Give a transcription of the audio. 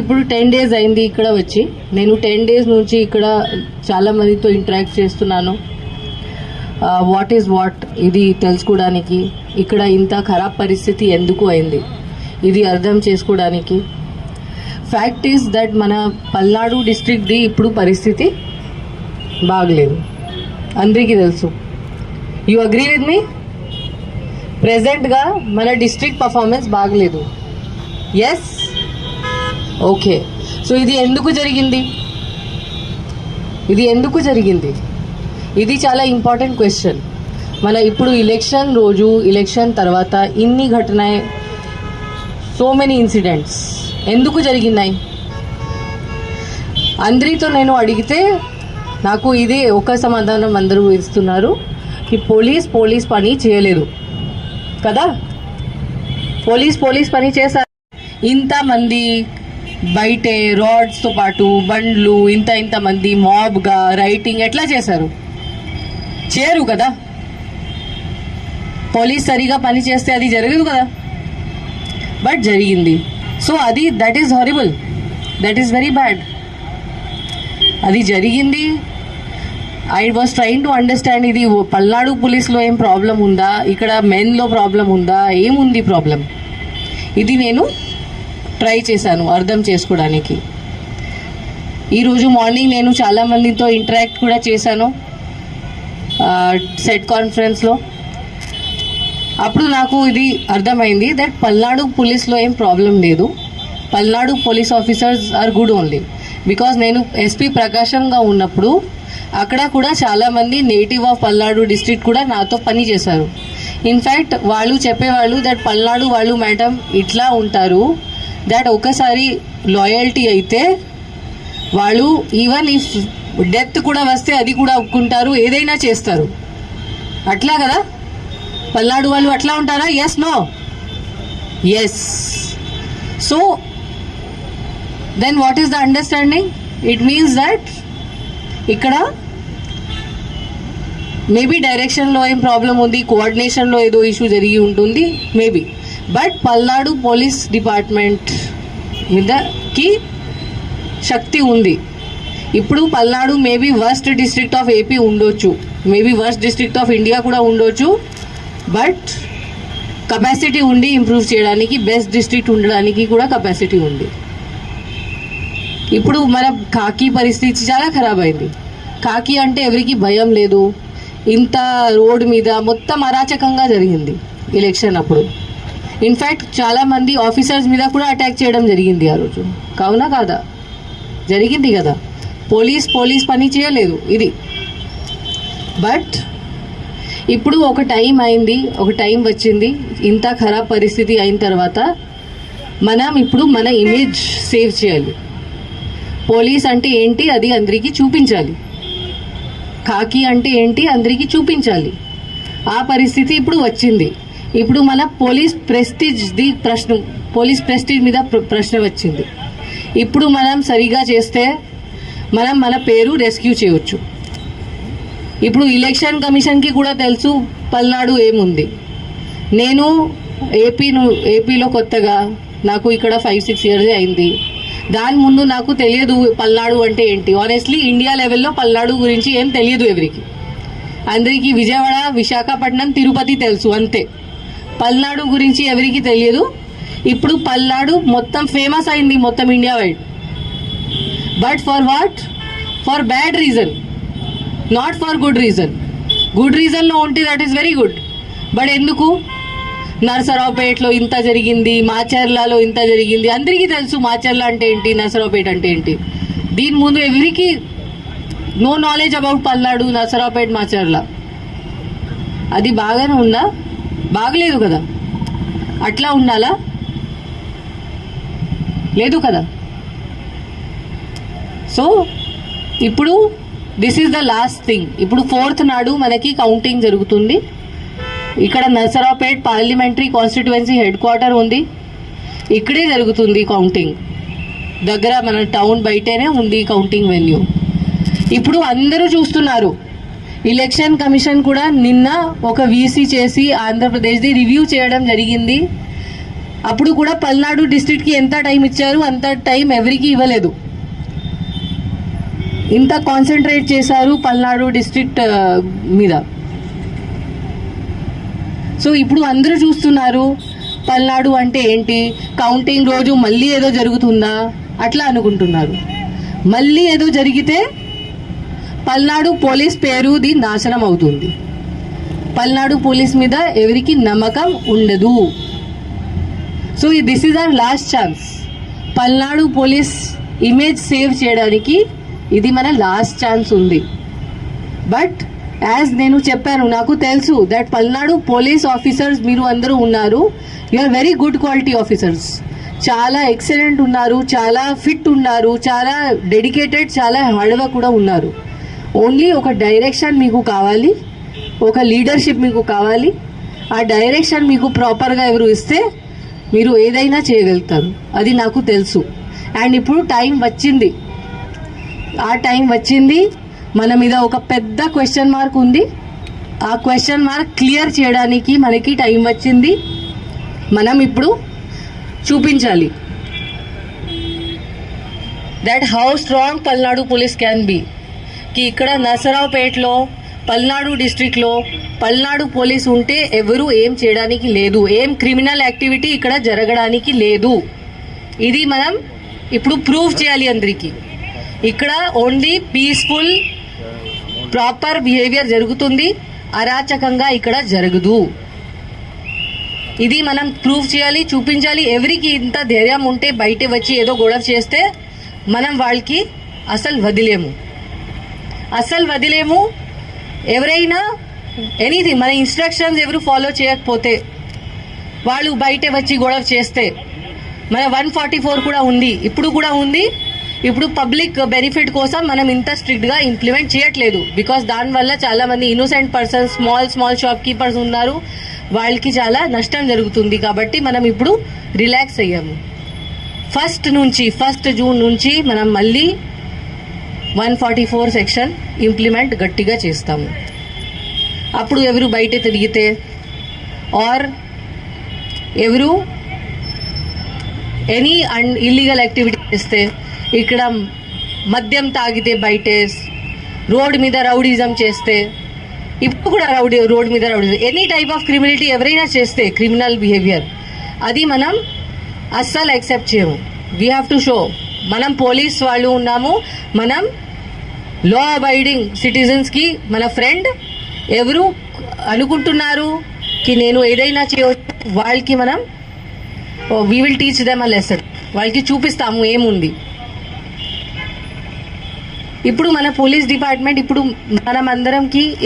ఇప్పుడు ten days అయింది ఇక్కడ వచ్చి. నేను టెన్ డేస్ నుంచి ఇక్కడ చాలా మందితో ఇంటరాక్ట్ చేస్తున్నాను. వాట్ ఈస్ వాట్ ఇది తెలుసుకోవడానికి. ఇక్కడ ఇంత ఖరాబ్ పరిస్థితి ఎందుకు అయింది? ఇది అర్థం చేసుకోవడానికి. ఫ్యాక్ట్ ఈస్ దట్ మన పల్నాడు డిస్ట్రిక్ట్ది ఇప్పుడు పరిస్థితి బాగలేదు. అందరికీ తెలుసు. యు అగ్రీ విత్ మీ ప్రజెంట్గా మన డిస్ట్రిక్ట్ పర్ఫార్మెన్స్ బాగలేదు. Yes okay. సో ఇది ఎందుకు జరిగింది? ఇది ఎందుకు జరిగింది? ఇది చాలా ఇంపార్టెంట్ క్వశ్చన్. మన ఇప్పుడు ఎలక్షన్ రోజు ఎలక్షన్ తర్వాత ఇన్ని ఘటనాయి సో మెనీ ఇన్సిడెంట్స్. ఎందుకు జరిగినాయి? అందరితో నేను అడిగితే నాకు ఇదే ఒక సమాధానం అందరూ ఇస్తున్నారు కి పోలీస్ పోలీస్ పని చేయలేదు. కదా? పోలీస్ పోలీస్ పని చేశారు. ఇంతమంది బయటే రాడ్స్తో పాటు బండ్లు ఇంత ఇంత మంది మాబ్గా రైటింగ్ ఎట్లా చేశారు? చేయరు కదా. పోలీస్ సరిగా పని చేస్తే అది జరగదు కదా. బట్ జరిగింది. సో అది that is horrible that is very bad అది జరిగింది. I was trying to understand ఇది పల్నాడు పోలీస్లో ఏం ప్రాబ్లం ఉందా? ఇక్కడ మెన్లో ప్రాబ్లం ఉందా? ఏముంది ప్రాబ్లం ఇది నేను ట్రై చేశాను అర్థం చేసుకోవడానికి. ఈరోజు మార్నింగ్ నేను చాలామందితో ఇంటరాక్ట్ కూడా చేశాను సెట్ కాన్ఫరెన్స్లో అప్పుడు నాకు ఇది అర్థమైంది దట్ పల్నాడు పోలీస్లో ఏం ప్రాబ్లం లేదు. Palnadu police officers are good only because నేను ఎస్పీ ప్రకాశంగా ఉన్నప్పుడు అక్కడ కూడా చాలామంది నేటివ్ ఆఫ్ పల్నాడు డిస్ట్రిక్ట్ కూడా నాతో పని చేశారు. ఇన్ఫ్యాక్ట్ వాళ్ళు చెప్పేవాళ్ళు దట్ పల్నాడు వాళ్ళు మేడం ఇట్లా ఉంటారు దాట్ ఒకసారి లాయల్టీ అయితే వాళ్ళు ఈవెన్ ఇఫ్ డెత్ కూడా వస్తే అది కూడా ఒప్పుకుంటారు ఏదైనా చేస్తారు. అట్లా కదా? పల్నాడు వాళ్ళు అట్లా ఉంటారా? Yes no yes so then what is the understanding it means that ఇక్కడ మేబీ డైరెక్షన్లో ఏం ప్రాబ్లం ఉంది కోఆర్డినేషన్లో ఏదో ఇష్యూ జరిగి ఉంటుంది maybe but Palnadu police department మీదకి శక్తి ఉంది. ఇప్పుడు Palnadu maybe worst district of AP ఉండొచ్చు. Maybe worst district of India కూడా ఉండొచ్చు. బట్ కెపాసిటీ ఉండి ఇంప్రూవ్ చేయడానికి బెస్ట్ డిస్ట్రిక్ట్ ఉండడానికి కూడా కెపాసిటీ ఉంది. ఇప్పుడు మన కాకి పరిస్థితి చాలా ఖరాబ్ అయింది. కాకి అంటే ఎవరికి భయం లేదు. ఇంత రోడ్ మీద మొత్తం అరాచకంగా జరిగింది. ఎలక్షన్ అప్పుడు. ఇన్ఫ్యాక్ట్ చాలా మంది ఆఫీసర్స్ మీద కూడా అటాక్ చేయడం జరిగింది ఆ రోజు. కావునా కాదా? జరిగింది కదా. పోలీస్ పోలీస్ పని చేయలేదు ఇది. బట్ ఇప్పుడు ఒక టైం అయింది ఒక టైం వచ్చింది. ఇంత ఖరాబ్ పరిస్థితి అయిన తర్వాత మనం ఇప్పుడు మన ఇమేజ్ సేవ్ చేయాలి. పోలీస్ అంటే ఏంటి? అది అందరికీ చూపించాలి. కాకి అంటే ఏంటి? అందరికీ చూపించాలి. ఆ పరిస్థితి ఇప్పుడు వచ్చింది. ఇప్పుడు మన పోలీస్ ప్రెస్టీజ్ది ప్రశ్న పోలీస్ ప్రెస్టీజ్ మీద ప్ర- ప్రశ్న వచ్చింది. ఇప్పుడు మనం సరిగా చేస్తే మనం మన పేరు రెస్క్యూ చేయొచ్చు. ఇప్పుడు ఎలక్షన్ కమిషన్కి కూడా తెలుసు పల్నాడు ఏముంది. నేను ఏపీ ఏపీలో కొత్తగా నాకు ఇక్కడ ఫైవ్ సిక్స్ ఇయర్స్ అయింది. దాని ముందు నాకు తెలియదు పల్నాడు అంటే ఏంటి. ఆనెస్ట్లీ ఇండియా లెవెల్లో పల్నాడు గురించి ఏం తెలియదు ఎవరికి. అందరికీ విజయవాడ విశాఖపట్నం తిరుపతి తెలుసు అంతే. పల్నాడు గురించి ఎవరికి తెలియదు. ఇప్పుడు పల్నాడు మొత్తం ఫేమస్ అయింది మొత్తం India wide but for what for bad reason not for good reason good రీజన్లో ఉంటే that is very good but ఎందుకు? నరసరావుపేటలో ఇంత జరిగింది మాచర్లలో ఇంత జరిగింది. అందరికీ తెలుసు మాచర్ల అంటే ఏంటి నరసరావుపేట అంటే ఏంటి. దీని ముందు ఎవరికి no knowledge about Palnadu Narasaraopet Macherla. అది బాగానే ఉందా? బాగలేదు కదా. అట్లా ఉండాలా? లేదు కదా. సో ఇప్పుడు this is the last thing ఇప్పుడు ఫోర్త్ నాడు మనకి కౌంటింగ్ జరుగుతుంది. ఇక్కడ Narasaraopet parliamentary constituency head quarter ఉంది. ఇక్కడే జరుగుతుంది కౌంటింగ్ దగ్గర మన టౌన్ బయటనే ఉంది కౌంటింగ్ వెన్యూ ఇప్పుడు అందరూ చూస్తున్నారు. ఎలక్షన్ కమిషన్ కూడా నిన్న ఒక వీసీ చేసి ఆంధ్రప్రదేశ్ది రివ్యూ చేయడం జరిగింది. అప్పుడు కూడా పల్నాడు డిస్ట్రిక్ట్కి ఎంత టైం ఇచ్చారు అంత టైం ఎవరికి ఇవ్వలేదు. ఇంత కాన్సన్ట్రేట్ చేశారు పల్నాడు డిస్ట్రిక్ట్ మీద. సో ఇప్పుడు అందరూ చూస్తున్నారు పల్నాడు అంటే ఏంటి? కౌంటింగ్ రోజు మళ్ళీ ఏదో జరుగుతుందా? అట్లా అనుకుంటున్నారు. మళ్ళీ ఏదో జరిగితే పల్నాడు పోలీస్ పేరుది నాశనం అవుతుంది పల్నాడు పోలీస్ మీద ఎవరికి నమ్మకం ఉండదు. So this is our last chance Palnadu police image save చేయడానికి ఇది మన లాస్ట్ ఛాన్స్ ఉంది. బట్ యాజ్ నేను చెప్పాను నాకు తెలుసు దట్ పల్నాడు పోలీస్ ఆఫీసర్స్ మీరు అందరూ ఉన్నారు. You are very good quality officers చాలా ఎక్సలెంట్ ఉన్నారు చాలా ఫిట్ ఉన్నారు చాలా డెడికేటెడ్ చాలా హార్డ్గా కూడా ఉన్నారు. ఓన్లీ ఒక డైరెక్షన్ మీకు కావాలి ఒక లీడర్షిప్ మీకు కావాలి. ఆ డైరెక్షన్ మీకు ప్రాపర్గా ఎవరు ఇస్తే మీరు ఏదైనా చేయగలుగుతారు. అది నాకు తెలుసు. అండ్ ఇప్పుడు టైం వచ్చింది. ఆ టైం వచ్చింది. మన మీద ఒక పెద్ద క్వశ్చన్ మార్క్ ఉంది. ఆ క్వశ్చన్ మార్క్ క్లియర్ చేయడానికి మనకి టైం వచ్చింది. మనం ఇప్పుడు చూపించాలి. That how strong Palnadu police can be ఇక్కడ నరసరావుపేటలో పల్నాడు డిస్ట్రిక్ట్లో పల్నాడు పోలీస్ ఉంటే ఎవరు ఏం చేయడానికి లేదు ఏం క్రిమినల్ యాక్టివిటీ ఇక్కడ జరగడానికి లేదు ఇది మనం ఇప్పుడు ప్రూవ్ చేయాలి అందరికీ ఇక్కడ ఓన్లీ పీస్ఫుల్ ప్రాపర్ బిహేవియర్ జరుగుతుంది అరాచకంగా ఇక్కడ జరగదు ఇది మనం ప్రూవ్ చేయాలి చూపించాలి ఎవరికి ఇంత ధైర్యం ఉంటే బయట వచ్చి ఏదో గొడవ చేస్తే మనం వాళ్ళకి అసలు వదిలేము అసలు వదిలేము. ఎవరైనా ఎనీథింగ్ మన ఇన్స్ట్రక్షన్స్ ఎవరు ఫాలో చేయకపోతే వాళ్ళు బయట వచ్చి గొడవ చేస్తే మన వన్ ఫార్టీ ఫోర్ కూడా ఉంది. ఇప్పుడు కూడా ఉంది. ఇప్పుడు పబ్లిక్ బెనిఫిట్ కోసం మనం ఇంత స్ట్రిక్ట్గా ఇంప్లిమెంట్ చేయట్లేదు. బికాస్ దానివల్ల చాలామంది innocent persons small small shop keepers ఉన్నారు. వాళ్ళకి చాలా నష్టం జరుగుతుంది. కాబట్టి మనం ఇప్పుడు రిలాక్స్ అయ్యాము. ఫస్ట్ నుంచి ఫస్ట్ జూన్ నుంచి మనం మళ్ళీ one forty four section implement గట్టిగా చేస్తాము. అప్పుడు ఎవరు బయట తిరిగితే? ఆర్ ఎవరు ఎనీ అన్ ఇల్లీగల్ యాక్టివిటీ చేస్తే ఇక్కడ మద్యం తాగితే బయటే రోడ్ మీద రౌడిజం చేస్తే ఇప్పుడు కూడా రౌడీ రోడ్ మీద rowdyism. Any type of criminality ఎవరైనా చేస్తే క్రిమినల్ బిహేవియర్ అది మనం అస్సలు యాక్సెప్ట్ చేయము. వీ హ్యావ్ టు షో మనం పోలీస్ వాళ్ళు ఉన్నాము మనం లా అబైడింగ్ సిటిజన్స్కి మన ఫ్రెండ్ ఎవరు అనుకుంటున్నారు కి నేను ఏదైనా చేయవచ్చు వాళ్ళకి మనం we will teach them a lesson వాళ్ళకి చూపిస్తాము ఏముంది. ఇప్పుడు మన పోలీస్ డిపార్ట్మెంట్ ఇప్పుడు మనం అందరంకి